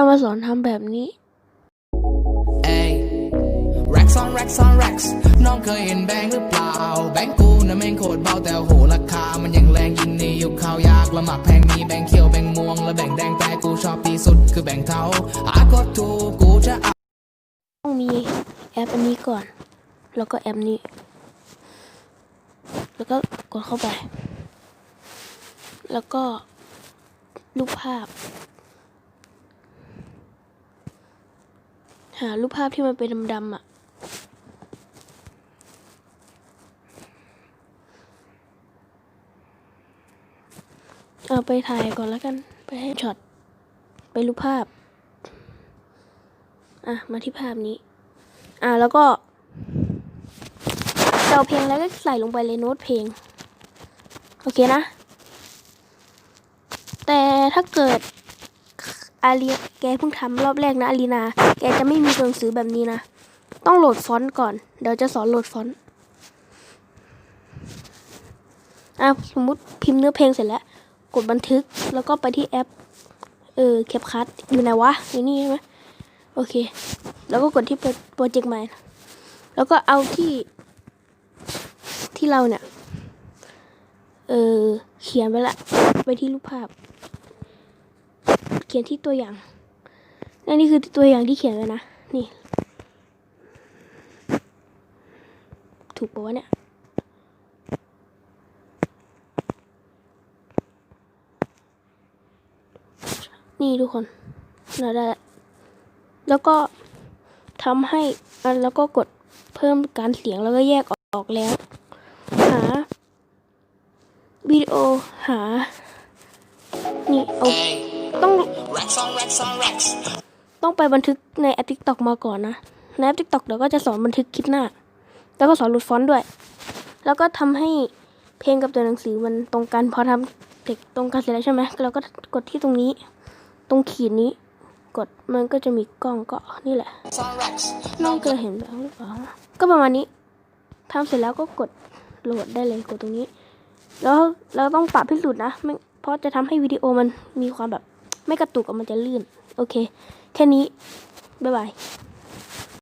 จะมาสอนทำแบบนี้เอ้ย racks on racks on racks น้องเคยเห็นแบงค์หรือเปล่า แบงค์กูน่ะแม่งโคตรเบาแต่โหราคา มันยังแรงยิ่งในยุคข้าวยากละหมักแพงมีแบงค์เขียวแบงค์ม่วง และแบงค์แดงแต่กูชอบที่สุดคือแบงค์เทาหากดถูกกูจะเอาต้องมีแอปอันนี้ก่อน แล้วก็แอปนี้ แล้วก็กดเข้าไป แล้วก็รูปภาพ หารูปภาพที่มันเป็นดำๆอะ เอาไปถ่ายก่อนแล้วกัน ไปให้ช็อต ไปรูปภาพ อะ มาที่ภาพนี้ อะ แล้วก็เอาเพลงแล้วก็ใส่ลงไปเลยโน้ตเพลง โอเคนะ แต่ถ้าเกิด อารีแกเพิ่งทำรอบแรกนะอารีนา แกจะไม่มีตัวหนังสือแบบนี้นะ ต้องโหลดฟอนต์ก่อน เดี๋ยวจะสอนโหลดฟอนต์อะสมมติพิมพ์เนื้อเพลงเสร็จแล้ว กดบันทึกแล้วก็ไปที่แอป เออแคปคัทอยู่ไหนวะ อยู่นี่ใช่ไหมโอเค แล้วก็กดที่โปรเจกต์ใหม่ แล้วก็เอาที่ ที่เราเนี่ย เออเขียนไปละ ไปที่รูปภาพ เขียนที่ตัวอย่างและนี่คือตัวอย่างที่เขียนไว้นะ นี่ ถูกปะวะเนี่ยนี่ทุกคนเราได้ แล้วก็ทำให้แล้วก็กดเพิ่มการเสียงแล้วก็แยกออกแล้ว หาวิดีโอหา นี่เอาเอ้ย ต้อง racks on racks on racks ต้องไปบันทึกในแอป TikTok มาก่อนนะในแอป TikTok เดี๋ยวก็จะสอนบันทึกคลิปหน้า แล้วก็สอนหลุดฟอนต์ด้วย แล้วก็ทำให้เพลงกับตัวหนังสือมันตรงกันพอทำเด็กตรงกันเสร็จแล้วใช่ไหมเราก็กดที่ตรงนี้ ตรงขีดนี้ กดมันก็จะมีกล้องก็นี่แหละ on racks น้องเคยเห็นแบบหรือเปล่าก็ประมาณนี้ทำเสร็จแล้วก็กดโหลดได้เลยกดตรงนี้ แล้วเราต้องปรับให้สุดนะไม่เพราะจะทำให้วิดีโอมันมีความแบบ ไม่กระตุกอะมันจะลื่น โอเค แค่นี้ บ๊ายบาย